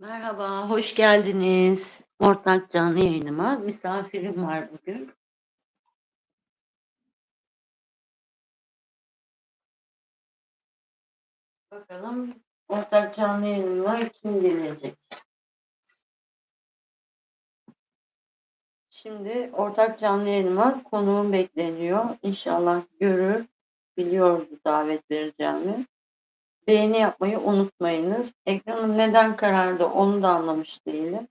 Merhaba, hoş geldiniz. Ortak canlı yayınıma. Misafirim var bugün. Bakalım ortak canlı yayınıma kim gelecek? Şimdi ortak canlı yayınıma konuğum bekleniyor. İnşallah görür, biliyordu davet vereceğimi. Beğeni yapmayı unutmayınız. Ekranım neden karardı onu da anlamış değilim.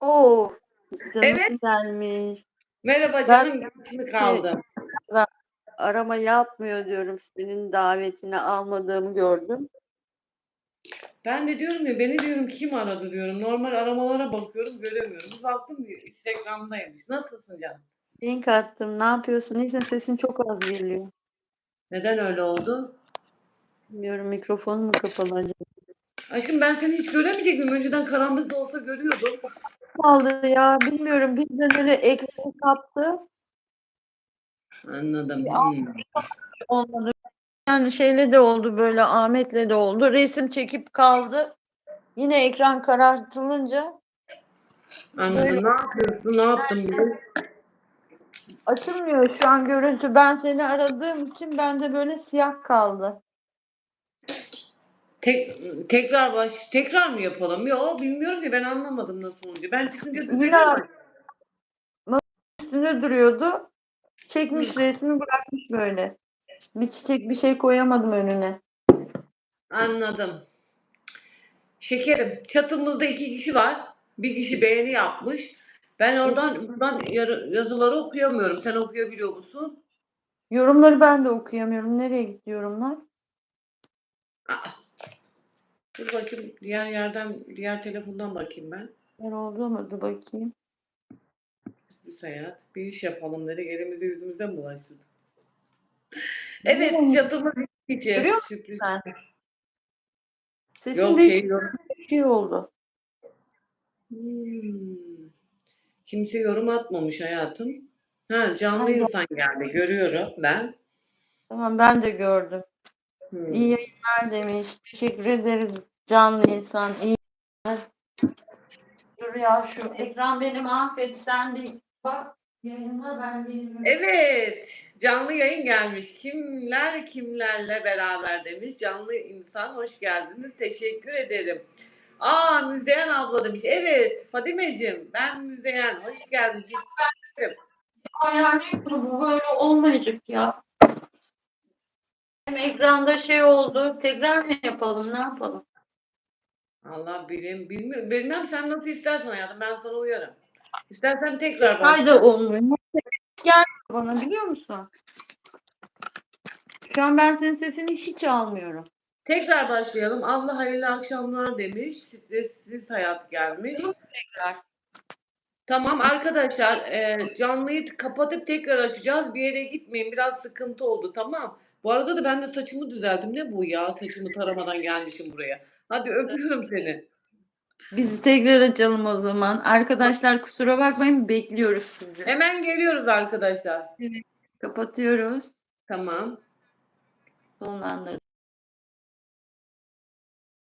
Oo, canım Evet. gelmiş. Merhaba Ben canım, geç mi kaldım? arama yapmıyor diyorum. Senin davetini almadığımı gördüm. Ben de diyorum ya, beni diyorum kim aradı diyorum. Normal aramalara bakıyorum, göremiyorum. Bir baktım Instagram'daymış. Nasılsın canım? Link attım. Ne yapıyorsun? İyisin. Sesin çok az geliyor. Neden öyle oldu? Bilmiyorum mikrofon mu kapalı acaba? Aşkım ben seni hiç göremeyecek miyim? Önceden karanlık da olsa görüyordum. Kaldı ya bilmiyorum. Birden öyle ekranı kaptı. Anladım. Ya. Hmm. Olmadı. Yani şeyle de oldu böyle Ahmet'le de oldu. Resim çekip kaldı. Yine ekran karartılınca Anladım. Böyle- Ne yapıyorsun? Ne yaptın bugün? açılmıyor şu an görüntü. Ben seni aradığım için bende böyle siyah kaldı. Tek, tekrar baş, tekrar mı yapalım? Yok bilmiyorum ki ben anlamadım nasıl olunca. Ben çıkınca Yine düzeliyor mu? üstünde duruyordu. Çekmiş resmi bırakmış böyle. Bir çiçek bir şey koyamadım önüne. Anladım. Şekerim, çatımızda iki kişi var. Bir kişi beğeni yapmış. Ben oradan buradan yarı- yazıları okuyamıyorum. Sen okuyabiliyor musun? Yorumları ben de okuyamıyorum. Nereye gitti yorumlar? Aa. Dur bakayım diğer yerden, diğer telefondan bakayım ben. Yer oldu mu? Dur bakayım. Bir seyahat, bir iş yapalım dedik. Elimize yüzümüze mi bulaştı? Görüyor Evet, musun? çatımız iki kişi. Görüyor Sürpriz. sen? Sesin Yok değişik şey yok. bir şey oldu. Hmm. Kimse yorum atmamış hayatım. Ha, canlı Allah. insan geldi. Görüyorum ben. Tamam ben de gördüm. Hmm. İyi yayınlar demiş. Teşekkür ederiz canlı insan. İyi yayınlar. Dur ya şu ekran beni mahvet. Sen bir bak yayına ben bilmiyorum. Evet, canlı yayın gelmiş. Kimler kimlerle beraber demiş. Canlı insan hoş geldiniz. Teşekkür ederim. Aa Müzeyyen abla demiş. Evet Fadimeciğim ben Müzeyyen. Hoş geldin. Ayarlayayım bunu. Bu böyle olmayacak ya. Ekranda şey oldu. Tekrar mı yapalım? Ne yapalım? Allah bilim, bilmiyorum. Bilmem sen nasıl istersen hayatım. Ben sana uyarım. İstersen tekrar bak. Fayda olmuyor. Gel bana biliyor musun? Şu an ben senin sesini hiç almıyorum. Tekrar başlayalım. Allah hayırlı akşamlar demiş. Stressiz hayat gelmiş. Tekrar. Tamam arkadaşlar e, canlıyı kapatıp tekrar açacağız. Bir yere gitmeyin. Biraz sıkıntı oldu tamam. Bu arada da ben de saçımı düzelttim. Ne bu ya? Saçımı taramadan gelmişim buraya. Hadi öpüyorum seni. Biz tekrar açalım o zaman. Arkadaşlar kusura bakmayın bekliyoruz sizi. Hemen geliyoruz arkadaşlar. Kapatıyoruz. Tamam. Sonlandırdık.